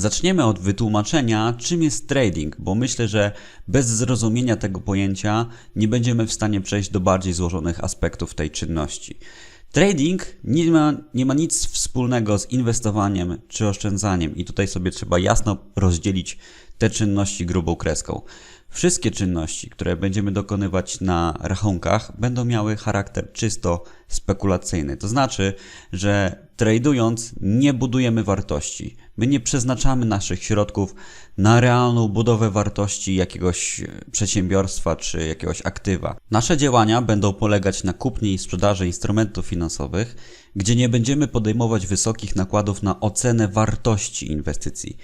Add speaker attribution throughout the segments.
Speaker 1: Zaczniemy od wytłumaczenia, czym jest trading, bo myślę, że bez zrozumienia tego pojęcia nie będziemy w stanie przejść do bardziej złożonych aspektów tej czynności. Trading nie ma, nie ma nic wspólnego z inwestowaniem czy oszczędzaniem, i tutaj sobie trzeba jasno rozdzielić te czynności grubą kreską. Wszystkie czynności, które będziemy dokonywać na rachunkach, będą miały charakter czysto spekulacyjny. To znaczy, że tradując nie budujemy wartości. My nie przeznaczamy naszych środków na realną budowę wartości jakiegoś przedsiębiorstwa czy jakiegoś aktywa. Nasze działania będą polegać na kupnie i sprzedaży instrumentów finansowych, gdzie nie będziemy podejmować wysokich nakładów na ocenę wartości inwestycji.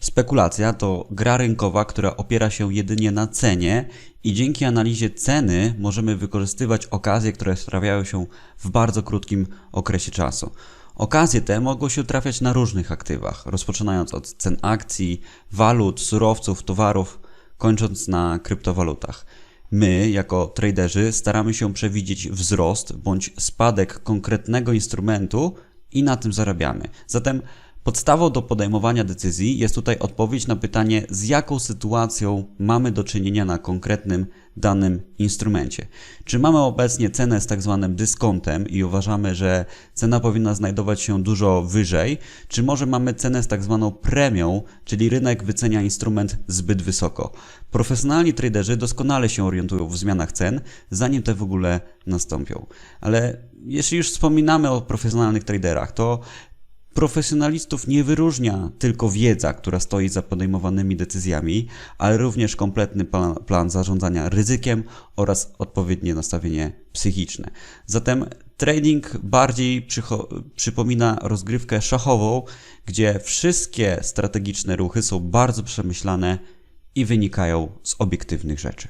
Speaker 1: Spekulacja to gra rynkowa, która opiera się jedynie na cenie i dzięki analizie ceny możemy wykorzystywać okazje, które sprawiają się w bardzo krótkim okresie czasu. Okazje te mogą się trafiać na różnych aktywach, rozpoczynając od cen akcji, walut, surowców, towarów, kończąc na kryptowalutach. My, jako traderzy, staramy się przewidzieć wzrost bądź spadek konkretnego instrumentu i na tym zarabiamy. Zatem Podstawą do podejmowania decyzji jest tutaj odpowiedź na pytanie, z jaką sytuacją mamy do czynienia na konkretnym danym instrumencie. Czy mamy obecnie cenę z tak zwanym dyskontem i uważamy, że cena powinna znajdować się dużo wyżej, czy może mamy cenę z tak zwaną premią, czyli rynek wycenia instrument zbyt wysoko. Profesjonalni traderzy doskonale się orientują w zmianach cen, zanim te w ogóle nastąpią. Ale jeśli już wspominamy o profesjonalnych traderach, to Profesjonalistów nie wyróżnia tylko wiedza, która stoi za podejmowanymi decyzjami, ale również kompletny plan, plan, zarządzania ryzykiem oraz odpowiednie nastawienie psychiczne. Zatem trading bardziej przypomina rozgrywkę szachową, gdzie wszystkie strategiczne ruchy są bardzo przemyślane i wynikają z obiektywnych rzeczy.